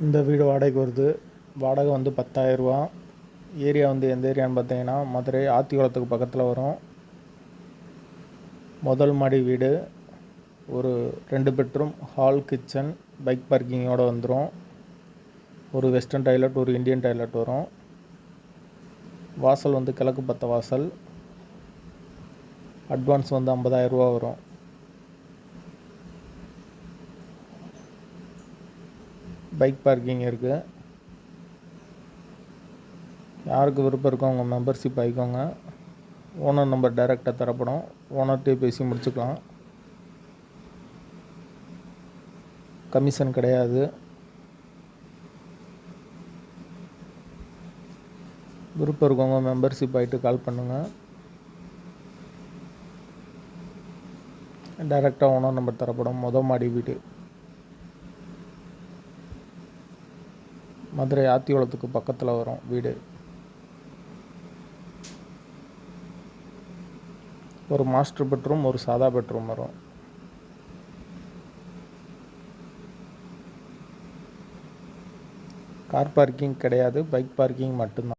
இந்த வீடு வாடகைக்கு வருது. வாடகை வந்து பத்தாயிரரூபா ஏரியா வந்து எந்த ஏரியான்னு பார்த்தீங்கன்னா மதுரை ஆத்திக்குளத்துக்கு பக்கத்தில் வரும். முதல் மாடி வீடு. ஒரு ரெண்டு பெட்ரூம் ஹால் கிச்சன் பைக் பார்க்கிங்கோடு வந்துடும் ஒரு வெஸ்டர்ன் டாய்லெட் ஒரு இந்தியன் டாய்லெட் வரும். வாசல் வந்து கிழக்கு பத்த வாசல். அட்வான்ஸ் வந்து ஐம்பதாயிரரூபா வரும். பைக் பார்க்கிங் இருக்குது யாருக்கு விருப்பம் இருக்கோ அவங்க மெம்பர்ஷிப் ஆகிக்கோங்க ஓனர் நம்பர் டைரெக்டாக தரப்படும். ஓனர்கிட்டே பேசி முடிச்சுக்கலாம். கமிஷன் கிடையாது. விருப்பம் இருக்கவங்க மெம்பர்ஷிப் ஆகிட்டு கால் பண்ணுங்கள் டைரெக்டாக ஓனர் நம்பர் தரப்படும். மொதல் மாடி வீடு. மதுரை ஆத்திக்குளத்துக்கு பக்கத்தில் வரும் வீடு. ஒரு மாஸ்டர் பெட்ரூம் ஒரு சாதா பெட்ரூம் வரும். கார் பார்க்கிங் கிடையாது பைக் பார்க்கிங் மட்டும்தான்.